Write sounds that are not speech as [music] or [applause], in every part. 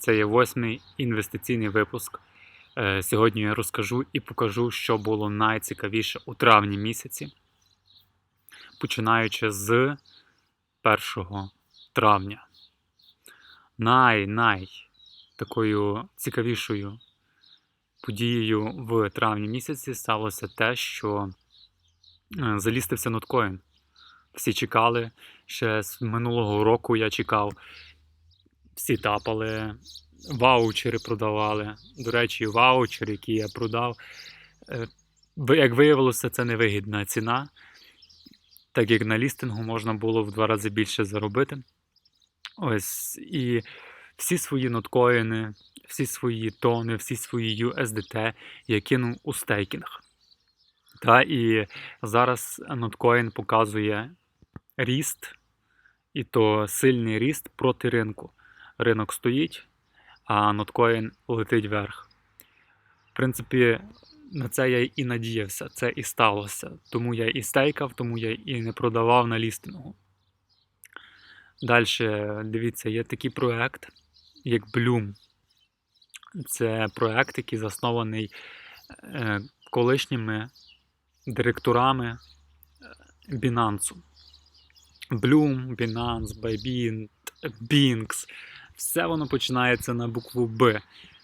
Це є восьмий інвестиційний випуск. Е, Сьогодні я розкажу і покажу, що було найцікавіше у травні місяці, починаючи з 1 травня. Най-най такою цікавішою подією в травні місяці сталося те, що е, залістився ноткоін. Всі чекали. Ще з минулого року я чекав. Всі тапали, ваучери продавали. До речі, ваучер, який я продав, е, як виявилося, це невигідна ціна, так як на лістингу можна було в два рази більше заробити. Ось і всі свої ноткоїни, всі свої тони, всі свої USDT я кинув у стейкінг. Та, і зараз ноткоін показує ріст, і то сильний ріст проти ринку. Ринок стоїть, а ноткоін летить вверх. В принципі, на це я і надіявся, це і сталося. Тому я і стейкав, тому я і не продавав на лістингу. Далі, дивіться, є такий проект, як Bloom. Це проект, який заснований е, колишніми директорами е, Binance. Bloom, Binance, Bybit, Binx. Все воно починається на букву Б.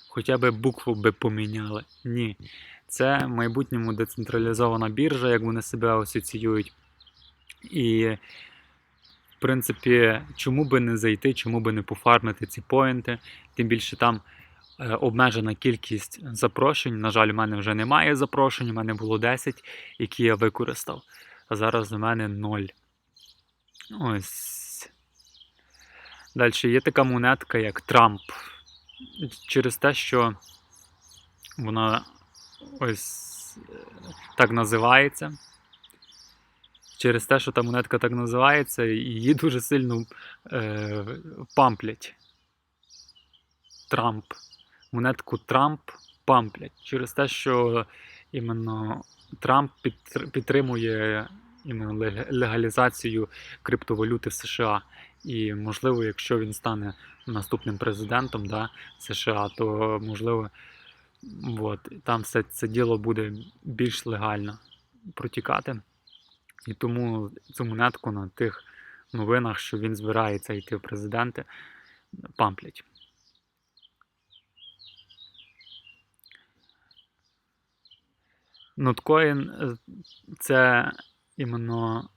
Хоча б букву Б поміняли. Ні. Це в майбутньому децентралізована біржа, як вони себе асоціюють. І, в принципі, чому би не зайти, чому би не пофармити ці поінти. Тим більше там е, обмежена кількість запрошень. На жаль, у мене вже немає запрошень, у мене було 10, які я використав. А зараз у мене 0. Ось. Далі є така монетка, як Трамп. Через те, що вона ось е, так називається. Через те, що та монетка так називається, її дуже сильно е, памплять. Трамп. Монетку Трамп памплять. Через те, що іменно Трамп підтримує іменно легалізацію криптовалюти в США. І можливо, якщо він стане наступним президентом да, США, то можливо, от, там все це діло буде більш легально протікати. І тому цю монетку на тих новинах, що він збирається йти в президенти, памплять. Ноткоін е, це іменно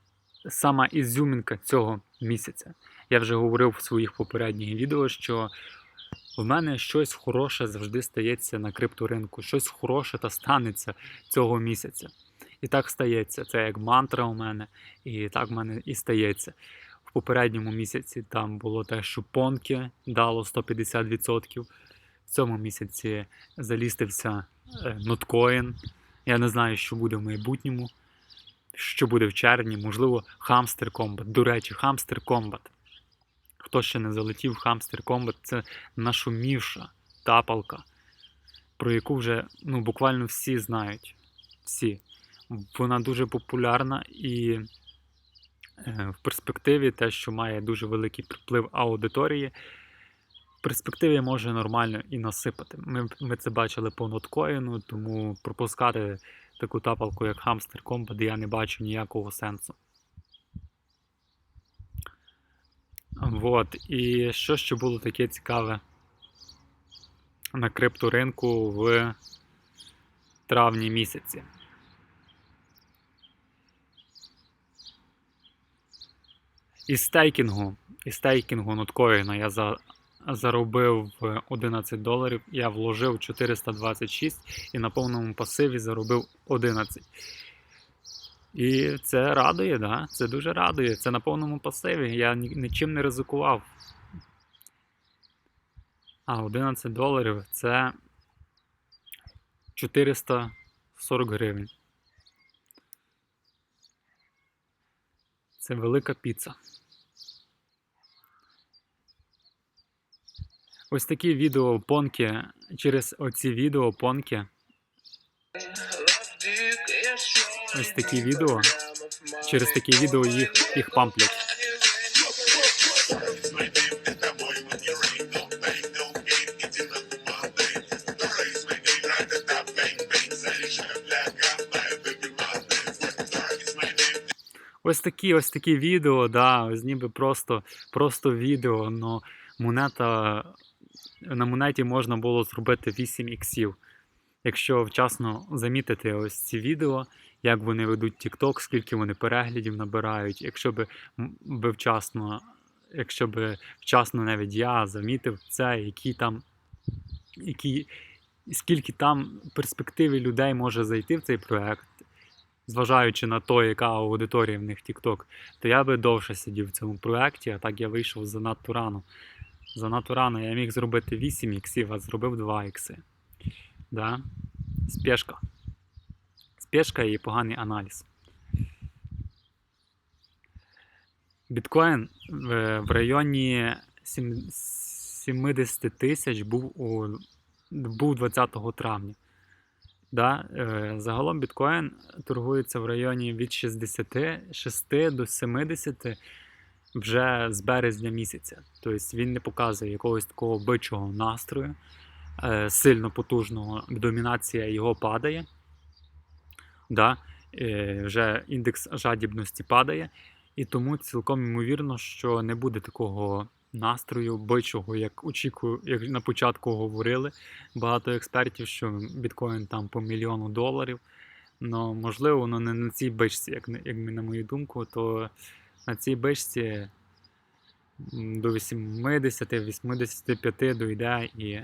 сама ізюмінка цього місяця. Я вже говорив в своїх попередніх відео, що в мене щось хороше завжди стається на крипторинку, щось хороше та станеться цього місяця. І так стається. Це як мантра у мене, і так в мене і стається. В попередньому місяці там було те, що понки дало 150%. В цьому місяці залістився е, ноткоін. Я не знаю, що буде в майбутньому, що буде в червні, можливо, Hamster Combat. До речі, Hamster Combat. Хто ще не залетів в Hamster Combat, це нашумівша тапалка, про яку вже ну, буквально всі знають. Всі. Вона дуже популярна і е, в перспективі те, що має дуже великий приплив аудиторії, в перспективі може нормально і насипати. Ми, ми це бачили по ноткоїну, тому пропускати таку тапалку, як Hamster Combat, я не бачу ніякого сенсу. Вот. І що ще було таке цікаве на крипторинку в травні місяці? Із стейкінгу, із стейкінгу ноткоїна я за, заробив 11 доларів, я вложив 426 і на повному пасиві заробив 11. І це радує, да? це дуже радує. Це на повному пасиві. Я нічим не ризикував. А 11 доларів це 440 гривень. Це велика піца. Ось такі відео понки. Через оці відео понки. ось такі відео. Через такі відео їх їх памплять. Ось такі ось такі відео, да, ось ніби просто просто відео. Но монета, На монеті можна було зробити 8 іксів. Якщо вчасно замітити ось ці відео як вони ведуть TikTok, скільки вони переглядів набирають, якщо би, вчасно, якщо би вчасно навіть я замітив це, які там, які, скільки там перспективи людей може зайти в цей проект, зважаючи на те, яка аудиторія в них TikTok, то я би довше сидів в цьому проекті, а так я вийшов занадто рано. Занадто рано я міг зробити 8 іксів, а зробив 2 ікси. Да? Спешка. Спешка і поганий аналіз. Біткоін в, в районі 70 тисяч був був 20 травня. Да? е, Загалом біткоін торгується в районі від 66 до 70 вже з березня місяця. Тобто він не показує якогось такого бичого настрою, е, сильно потужного, домінація його падає. Да? Е, Вже індекс жадібності падає, і тому цілком ймовірно, що не буде такого настрою бичого, як очікую, як на початку говорили багато експертів, що біткоін там по мільйону доларів. Ну, можливо, воно не на цій бичці, як, як на мою думку, то на цій бичці до 80-85 дойде і, і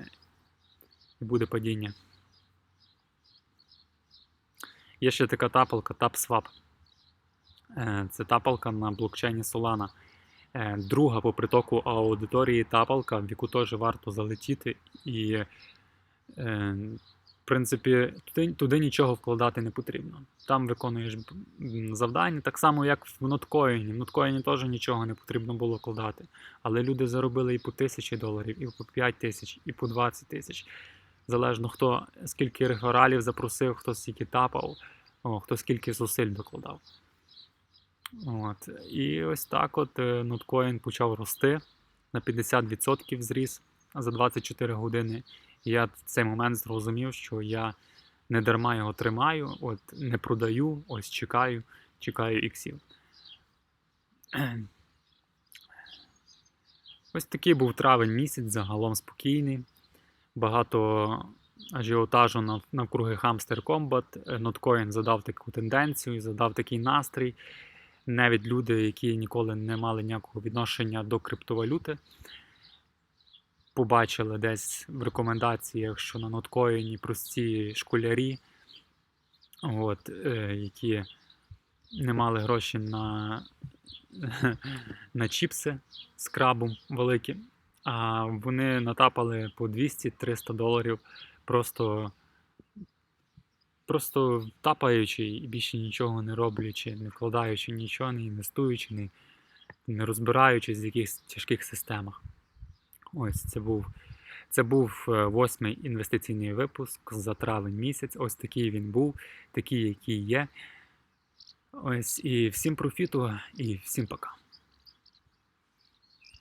буде падіння. Є ще така тапалка TapSwap. Е, Це тапалка на блокчейні Solana. Е, Друга по притоку аудиторії тапалка, в яку теж варто залетіти. І, е, в принципі, туди, туди нічого вкладати не потрібно. Там виконуєш завдання, так само, як в ноткоїні. В ноткоїні теж нічого не потрібно було вкладати. Але люди заробили і по тисячі доларів, і по 5 тисяч, і по 20 тисяч. Залежно хто скільки рефералів запросив, хто скільки тапав, хто скільки зусиль докладав. От. І ось так от е, ноткоін почав рости на 50% зріс за 24 години. І я в цей момент зрозумів, що я не дарма його тримаю, от не продаю, ось чекаю, чекаю іксів. Ось такий був травень місяць, загалом спокійний. Багато ажіотажу навкруги Hamster Combat. Ноткоін задав таку тенденцію, задав такий настрій. Навіть люди, які ніколи не мали ніякого відношення до криптовалюти, побачили десь в рекомендаціях, що на ноткоїні прості школярі, от, е, які не мали гроші на, [laughs] на чіпси з крабом великі, а вони натапали по 200-300 доларів просто, просто тапаючи і більше нічого не роблячи, не вкладаючи нічого, не інвестуючи, не, не розбираючись в якихось тяжких системах. Ось це був. Це був е, восьмий інвестиційний випуск за травень місяць. Ось такий він був, такий, який є. Ось і всім профіту, і всім пока.